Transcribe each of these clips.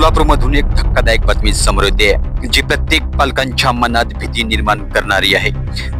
सोलापूरमधून एक धक्कादायक बातमी समोर येते. जी प्रत्येक पालकांच्या मनात भीती निर्माण करणारी आहे.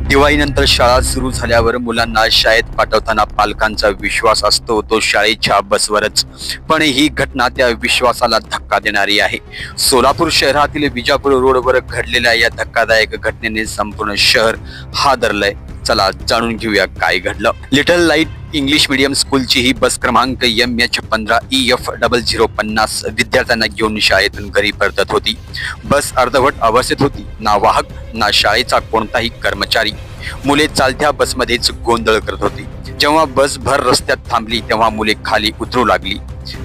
दिवाळीनंतर शाळा सुरू झाल्यावर मुलांना शाळेत पाठवताना पालकांचा विश्वास असतो तो शाळेच्या बसवरच. पण ही घटना त्या विश्वासाला धक्का देणारी आहे. सोलापूर शहरातील विजापूर रोडवर घडलेल्या या धक्कादायक घटनेने संपूर्ण शहर हादरलंय. चला जाणून घेऊया काय घडलं. लिटल लाइट इंग्लिश मीडियम स्कूलची ही बस क्रमांक एम एच पंधरा ई एफ डबल झिरो पन्नास विद्यार्थ्यांना घेऊन शाळेतून घरी परतत होती. बस अर्धवट अवस्थेत होती. ना वाहक ना शाळेचा कोणताही कर्मचारी. मुले चालत्या बसमध्येच गोंधळ करत होती. जेव्हा बस भर रस्त्यात थांबली तेव्हा मुले खाली उतरू लागली.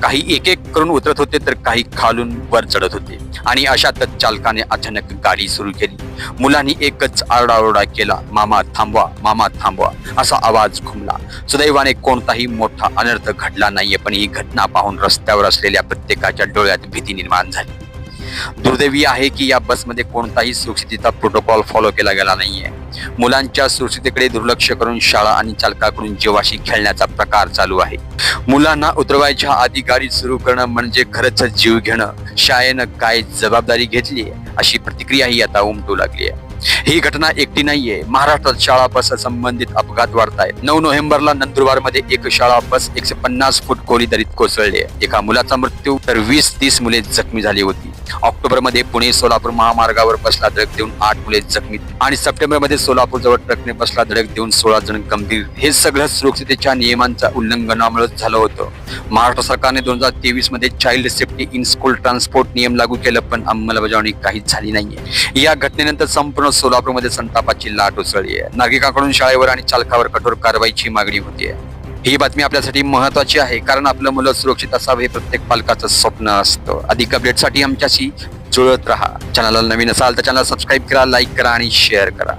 काही एक एक करून उतरत होते तर काही खालून वर चढत होते. आणि अशातच चालकाने अचानक गाडी सुरू केली. मुलांनी एकच आरडाओरडा केला मामा थांबवा मामा थांबवा असा आवाज घुमला सुदैवाने कोणताही मोठा अनर्थ घडला नाहीये पण ही घटना पाहून रस्त्यावर असलेल्या प्रत्येकाच्या डोळ्यात भीती निर्माण झाली. दुर्दैवी आहे की या बसमध्ये कोणताही सुरक्षितता प्रोटोकॉल फॉलो केला गेला नाहीये. मुलांच्या सुरक्षितेकडे दुर्लक्ष करून शाळा आणि चालकाकडून जीवाशी खेळण्याचा प्रकार चालू आहे. मुलांना उतरवायच्या आधी गाडी सुरू करणं म्हणजे खरंच जीव घेणं. शाळेनं काय जबाबदारी घेतली अशी प्रतिक्रियाही आता उमटू लागली आहे. ही घटना एकटी नाहीये महाराष्ट्रात शाळा बस संबंधित अपघात वाढत आहेत नऊ नोव्हेंबरला नंदुरबारमध्ये एक शाळा बस एकशे पन्नास फूट खोली दरीत कोसळली आहे. एका मुलाचा मृत्यू तर वीस तीस मुले जखमी झाली होती. ऑक्टोबरमध्ये पुणे सोलापूर महामार्गावर बसला धडक देऊन आठ मुले जखमी आणि सप्टेंबरमध्ये सोलापूरजवळ सोलापूर जवळ ट्रकने बसला धडक देऊन सोळा जण गंभीर. हे सगळं सुरक्षितेच्या नियमांच्या उल्लंघनामुळे झालं होतं. महाराष्ट्र सरकारने दोन हजार तेवीसमध्ये child safety in school transport नियम लागू केलं पण अंमलबजावणी काहीच झाली नाहीये. या घटनेनंतर संपूर्ण सोलापूरमध्ये संतापाची लाट उसळली आहे. नागरिकांकडून शाळेवर आणि चालकावर कठोर कारवाईची मागणी होतीये. ही बातमी आपल्यासाठी महत्वाची आहे कारण आपलं मुलं सुरक्षित असावं हे प्रत्येक पालकाचं स्वप्न असतं. अधिक अपडेटसाठी आमच्याशी जुळत राहा. चॅनलला नवीन असाल तर चॅनल सबस्क्राईब करा लाईक करा आणि शेअर करा.